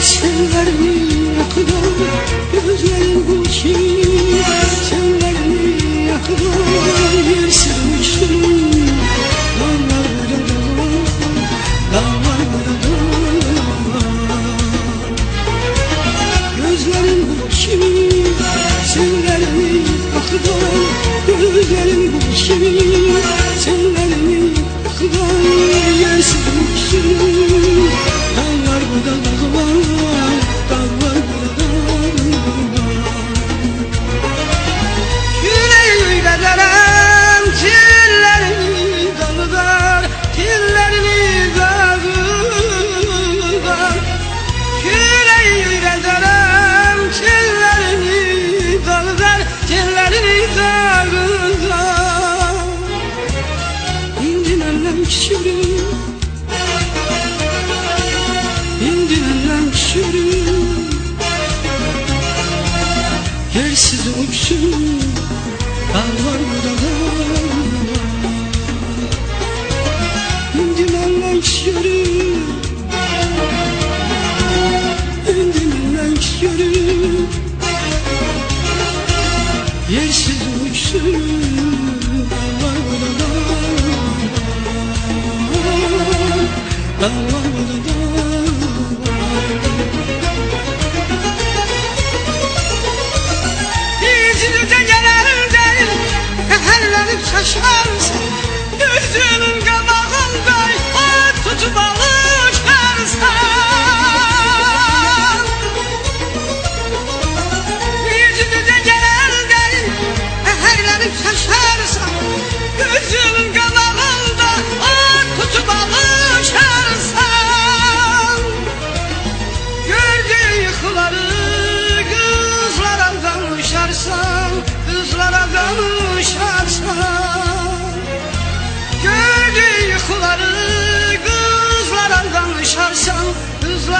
Sellerini yakıdan Gözlerin bu ki Yersiz uçsun Dağlar burada dağlar Dağlar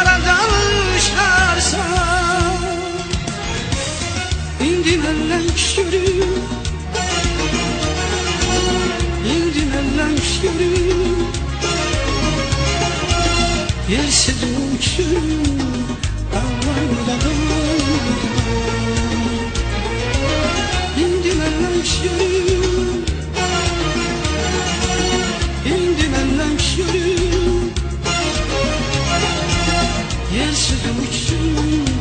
Kızlara danışarsan İndim ellen şürü İndim Yersiz uçsun 掩饰不住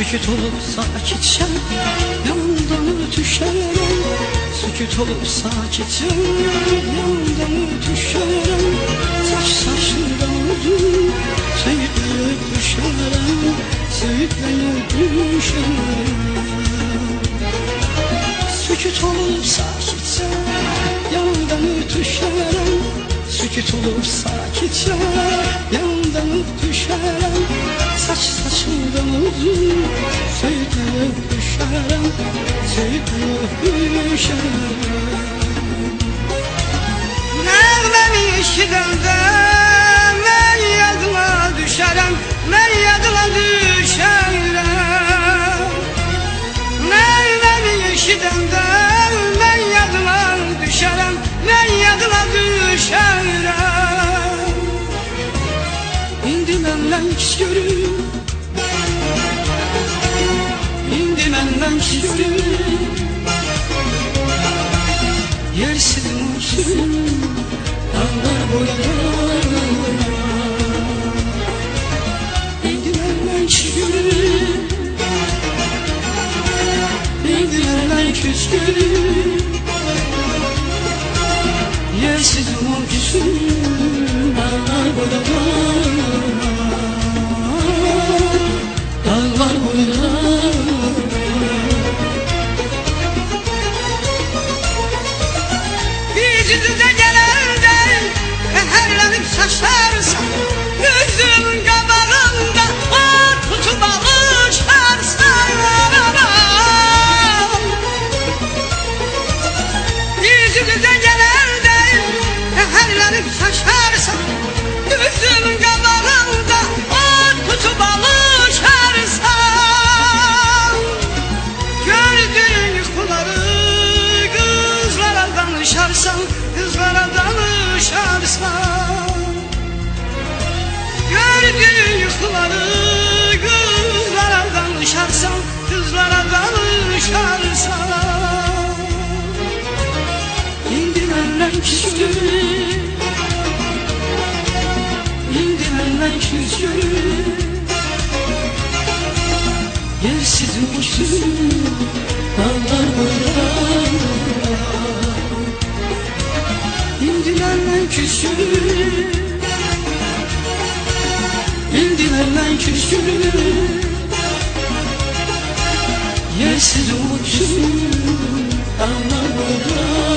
Sükut olup sakitçe yanımdan ötüşerem Sükut olup sakitçe yanımdan ötüşerem Saç saçından uzun söğütleyip düşerem Söğütleyip düşerem Sükut olup sakitçe yanımdan ötüşerem Sükut olup sakitçe söğütleyip düşerem Söğütleyip düşerem Nəğməni eşidəndə mən yadına düşərəm Mən yadına düşərəm Nəğməni eşidəndə mən yadına düşərəm Mən yadına düşərəm İndi məndən görüm İndi küskünüm Bildirimden küskünüm Yersiz umur küskünüm Dağlar burada dağlar Dağlar Bir cidden you can do küskünüm İndi Yersiz uçtum Dağlar bayram İndi benden küskünüm İndi Yersiz uçtum Dağlar bayram